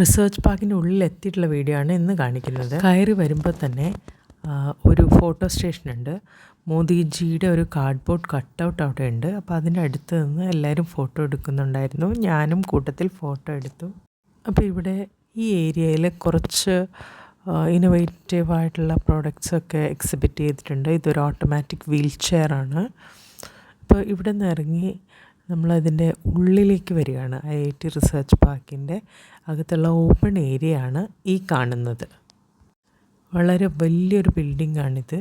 Research പാർക്കിന്റെ ഉള്ളിൽ എത്തിയിട്ടുള്ള വീഡിയോ ആണ് ഇന്ന് കാണിക്കുന്നത്. കയറി വരുമ്പോൾ തന്നെ ഒരു ഫോട്ടോ സ്റ്റേഷൻ ഉണ്ട്. മോദിജിയുടെ ഒരു കാർഡ്ബോർഡ് കട്ടൗട്ട് അവിടെ ഉണ്ട്. അപ്പോൾ അടുത്ത് നിന്ന് എല്ലാവരും ഫോട്ടോ എടുക്കുന്നുണ്ടായിരുന്നു. ഞാനും കൂട്ടത്തിൽ ഫോട്ടോ എടുത്തു. അപ്പോൾ ഇവിടെ ഈ ഏരിയയിൽ കുറച്ച് ഇന്നോവേറ്റീവ് ആയിട്ടുള്ള പ്രോഡക്റ്റ്സ് ഒക്കെ എക്സിബിറ്റ് ചെയ്തിട്ടുണ്ട്. ഇതൊരു ഓട്ടോമാറ്റിക് വീൽ ചെയർ ആണ്. അപ്പോൾ ഇവിടെ നിന്ന് ഇറങ്ങി നമ്മളതിന്റെ ഉള്ളിലേക്ക് വരികയാണ്. ഐ ഐ ടി റിസർച്ച് പാർക്കിന്റെ അകത്തുള്ള ഓപ്പൺ ഏരിയ ആണ് ഈ കാണുന്നത്. വളരെ വലിയൊരു ബിൽഡിംഗ് ആണിത്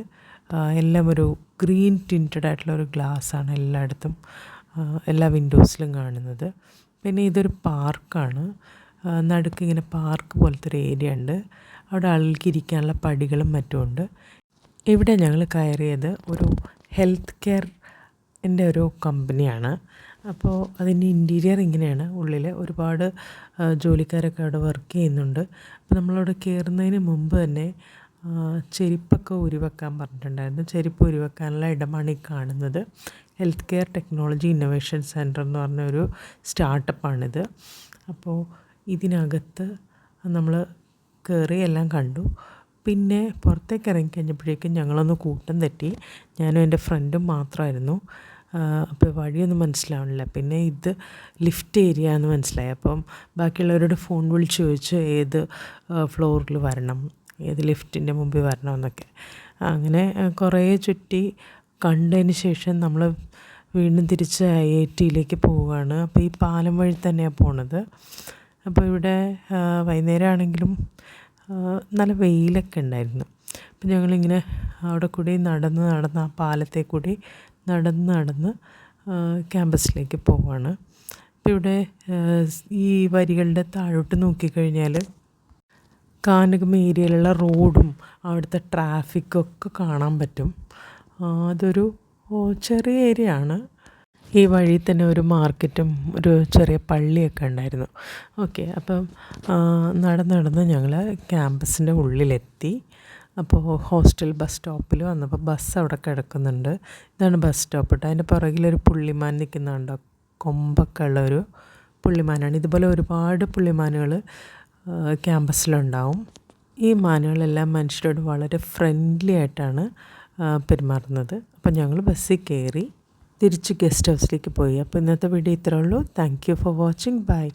എല്ലാം ഒരു ഗ്രീൻ ടിന്റഡ് ആയിട്ടുള്ള ഒരു ഗ്ലാസ് ആണ് എല്ലായിടത്തും എല്ലാ വിൻഡോസിലും കാണുന്നത്. പിന്നെ ഇതൊരു പാർക്കാണ്. നടുക്ക് ഇങ്ങനെ പാർക്ക് പോലത്തെ ഒരു ഏരിയ ഉണ്ട്. അവിടെ ആൾക്ക് ഇരിക്കാനുള്ള പടികളും മറ്റുമുണ്ട് ഇവിടെ ഞങ്ങൾ കയറിയത് ഒരു ഹെൽത്ത് കെയർ എന്റെ ഒരു കമ്പനിയാണ്. അപ്പോൾ അതിന്റെ ഇന്റീരിയർ ഇങ്ങനെയാണ്. ഉള്ളിൽ ഒരുപാട് ജോലിക്കാരൊക്കെ അവിടെ വർക്ക് ചെയ്യുന്നുണ്ട്. അപ്പോൾ നമ്മളവിടെ കയറുന്നതിന് മുമ്പ് തന്നെ ചെരുപ്പൊക്കെ ഉരുവെക്കാൻ പറഞ്ഞിട്ടുണ്ടായിരുന്നു. ചെരുപ്പ് ഉരുവെക്കാനുള്ള ഇടമാണ് ഈ കാണുന്നത്. Health care technology innovation centre എന്ന് പറഞ്ഞ ഒരു സ്റ്റാർട്ടപ്പാണിത് അപ്പോൾ ഇതിനകത്ത് നമ്മൾ കയറി എല്ലാം കണ്ടു. പിന്നെ പുറത്തേക്ക് ഇറങ്ങി കഴിഞ്ഞപ്പോഴേക്കും ഞങ്ങളൊന്ന് കൂട്ടം തെറ്റി. ഞാനും എന്റെ ഫ്രണ്ടും മാത്രമായിരുന്നു. അപ്പോൾ വഴിയൊന്നും മനസ്സിലാവണില്ല. പിന്നെ ഇത് ലിഫ്റ്റ് ഏരിയ എന്ന് മനസ്സിലായി. അപ്പം ബാക്കിയുള്ളവരോട് ഫോൺ വിളിച്ച് ചോദിച്ചു ഏത് ഫ്ലോറിൽ വരണം ഏത് ലിഫ്റ്റിന്റെ മുമ്പിൽ വരണം എന്നൊക്കെ. അങ്ങനെ കുറേ ചുറ്റി കണ്ടതിന് ശേഷം നമ്മൾ വീണ്ടും തിരിച്ച് ഐ ഐ ടിയിലേക്ക് പോവുകയാണ്. അപ്പോൾ ഈ പാലം വഴി തന്നെയാണ് പോണത്. അപ്പോൾ ഇവിടെ വൈകുന്നേരം ആണെങ്കിലും നല്ല വെയിലൊക്കെ ഉണ്ടായിരുന്നു. അപ്പോൾ ഞങ്ങളിങ്ങനെ അവിടെ കൂടി നടന്ന് നടന്ന് ആ പാലത്തെ കൂടി നടന്ന് നടന്ന് ക്യാമ്പസിലേക്ക് പോവാണ്. അപ്പോൾ ഇവിടെ ഈ വരികളുടെ താഴോട്ട് നോക്കിക്കഴിഞ്ഞാൽ കാനകം ഏരിയയിലുള്ള റോഡും അവിടുത്തെ ട്രാഫിക്കും ഒക്കെ കാണാൻ പറ്റും. അതൊരു ചെറിയ ഏരിയ ആണ് ഈ വഴി തന്നെ ഒരു മാർക്കറ്റും ഒരു ചെറിയ പള്ളിയൊക്കെ ഉണ്ടായിരുന്നു. ഓക്കെ അപ്പം നടന്ന് നടന്ന് ഞങ്ങൾ ക്യാമ്പസിന്റെ ഉള്ളിലെത്തി. അപ്പോൾ ഹോസ്റ്റൽ ബസ് സ്റ്റോപ്പിൽ വന്നപ്പോൾ ബസ് അവിടെ കിടക്കുന്നുണ്ട്. ഇതാണ് ബസ് സ്റ്റോപ്പ് കേട്ടോ. അതിന്റെ പുറകിലൊരു പുള്ളിമാൻ നിൽക്കുന്നുണ്ടോ കൊമ്പൊക്കെ ഒരു പുള്ളിമാനാണ്. ഇതുപോലെ ഒരുപാട് പുള്ളിമാനുകൾ ക്യാമ്പസിലുണ്ടാവും. ഈ മാനുകളെല്ലാം മനുഷ്യരോട് വളരെ ഫ്രണ്ട്ലി ആയിട്ടാണ് പെരുമാറുന്നത്. അപ്പോൾ ഞങ്ങൾ ബസ്സിൽ കയറി തിരിച്ച് ഗസ്റ്റ് ഹൗസിലേക്ക് പോയി. അപ്പോൾ ഇന്നത്തെ വീഡിയോ ഇത്രേ ഉള്ളൂ. Thank you for watching bye